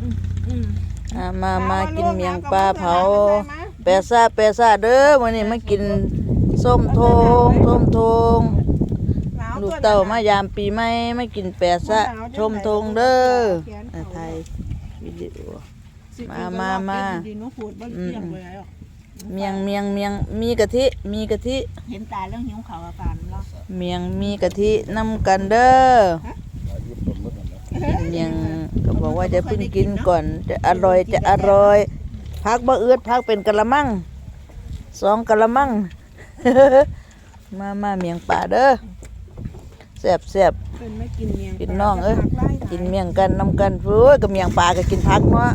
อืมอ่ามามากินเมียงปลาเผาแปะซาแปะซาเด้อวันนี้มากินส้มโทงส้มโทงลูกเต้ามายามปีใหม่มากินแปะซะชมโทงเด้ออ่าไทยวิดีโอมามามาดีนุพูดบ่เที่ยงไปแล้วเมียงเมียงเมียงมีกะทิมีกะทิเห็นตาเรื่องหิวข้าวอาการแล้วเมียงมีกะทินำกันเด้อกินเมียงก็ บอกว่าจะเพิ่งกินก่อนจะอร่อยจะอร่อยพักบ่เอือดพักเป็นกะละมังสองกะละมังมามาเมียงป่าเด้อแซ่บแซ่บเป็นไม่กินเมียงกินน่องเอ้ยกินเมียงกันนำกันฟู้ยกับเมียงป่าก็กินพักเนาะ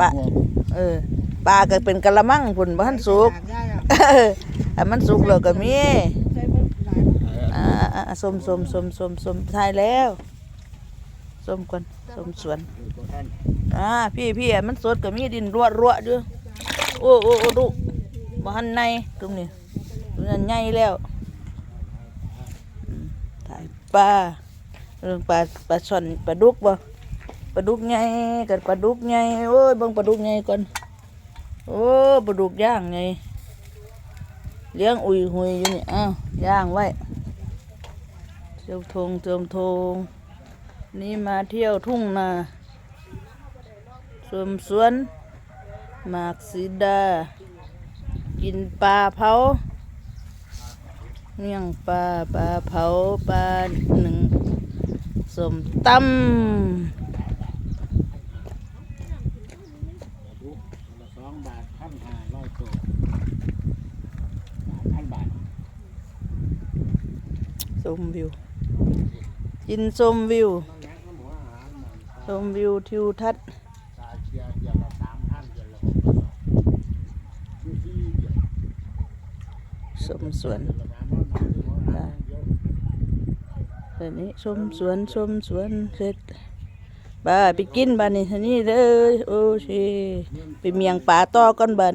ปะเออปลาก็เป็นกะละมังพุ่นบ่ทันสุกได้อะถ้ามันสุกแล้วก็มีใช้เบิ่งหลายอ่าอ่าอ่าส้มส้มส้มส้มส้มทายแล้ว ส้มก่อนส้มสวนอ่าพี่พี่อะมันสดก็มีดินรัวรัวๆด้วยโอ้โอ้โอ้ดูบ่หันในตรงนี้ตรงนั้นใหญ่แล้วอืมถ่ายปลาเรื่องปลาปลาช่อนปลาดุกบ่ปลาดุกใหญ่กับปลาดุกใหญ่โอ้ยเบิ่งปลาดุกใหญ่ก่อนโอ้ปลาดุกย่างไงเลี้ยงอุยหุยอยู่นี่อ้าวย่างไว้เที่ยวทงเติมทง นี่มาเที่ยวทุ่งนาสวนสวน หมากสีดา กินปลาเผาเมี่ยงปลาปลาเผาปลาหนึ่งสมตำสองบาทพันห้าร้อยตัวพันบาท ชมวิว ยินชมวิวชมวิวทิวทัศน์ชมสวนตอนนี้ชมสวนชมสวนเสร็จบ้าไปกินบ้านนี้ทีนี้เลยโอ้ชิไปเมียงป่าต่อก่อนบ้าน